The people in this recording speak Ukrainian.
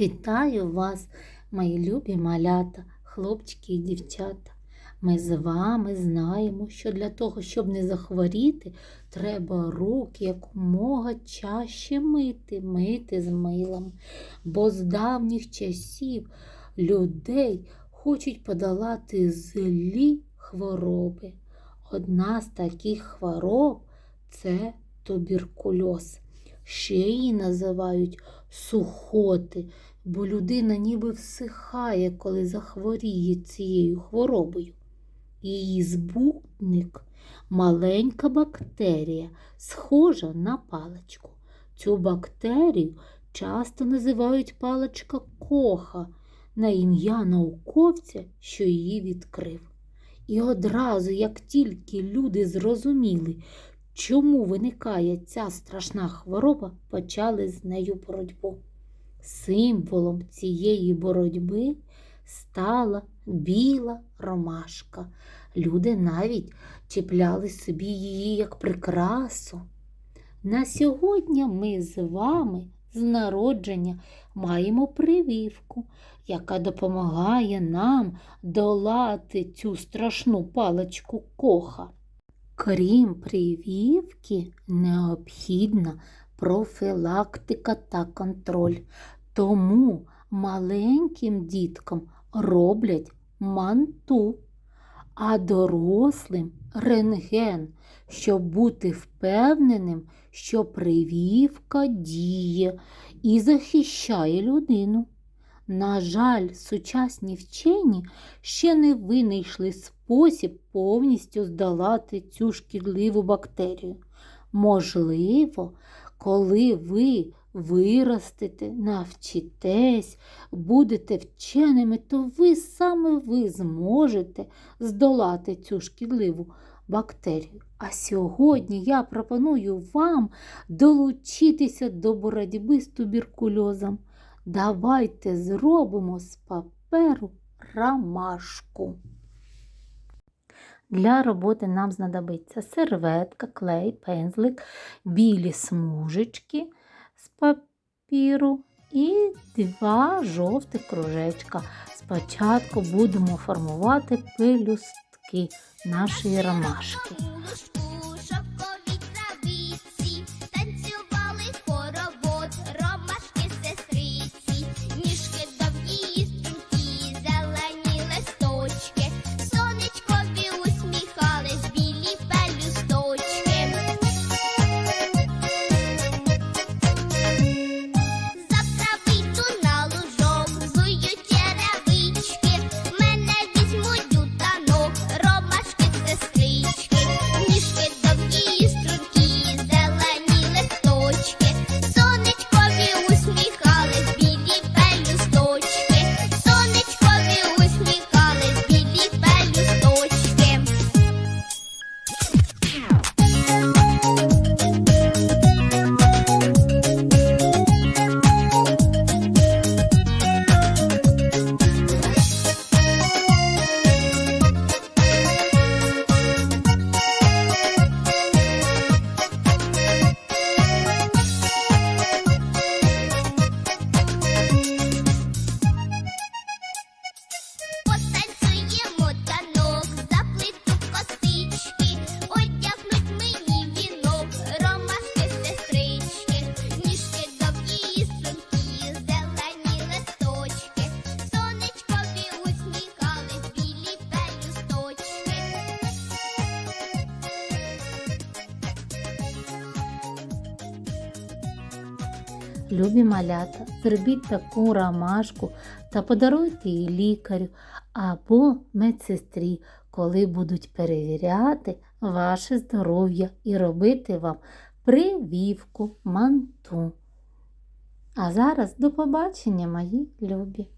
Вітаю вас, мої любі малята, хлопчики і дівчата. Ми з вами знаємо, що для того, щоб не захворіти, треба руки якомога чаще мити, мити з милом. Бо з давніх часів людей хочуть подолати злі хвороби. Одна з таких хвороб це туберкульоз. Ще її називають сухоти, бо людина ніби всихає, коли захворіє цією хворобою. Її збутник маленька бактерія, схожа на паличку. Цю бактерію часто називають паличка коха на ім'я науковця, що її відкрив. І одразу, як тільки люди зрозуміли, чому виникає ця страшна хвороба, почали з нею боротьбу. Символом цієї боротьби стала біла ромашка. Люди навіть чіпляли собі її як прикрасу. На сьогодні ми з вами з народження маємо прививку, яка допомагає нам долати цю страшну паличку коха. Крім прививки, необхідна профілактика та контроль. Тому маленьким діткам роблять манту, а дорослим рентген, щоб бути впевненим, що прививка діє і захищає людину. На жаль, сучасні вчені ще не винайшли спосіб повністю здолати цю шкідливу бактерію. Можливо, коли ви виростете, навчитесь, будете вченими, то ви саме ви зможете здолати цю шкідливу бактерію. А сьогодні я пропоную вам долучитися до боротьби з туберкульозом. Давайте зробимо з паперу ромашку. Для роботи нам знадобиться серветка, клей, пензлик, білі смужечки з папіру і два жовтих кружечка. Спочатку будемо формувати пелюстки нашої ромашки. Любі малята, зробіть таку ромашку та подаруйте її лікарю або медсестрі, коли будуть перевіряти ваше здоров'я і робити вам прививку манту. А зараз до побачення, мої любі!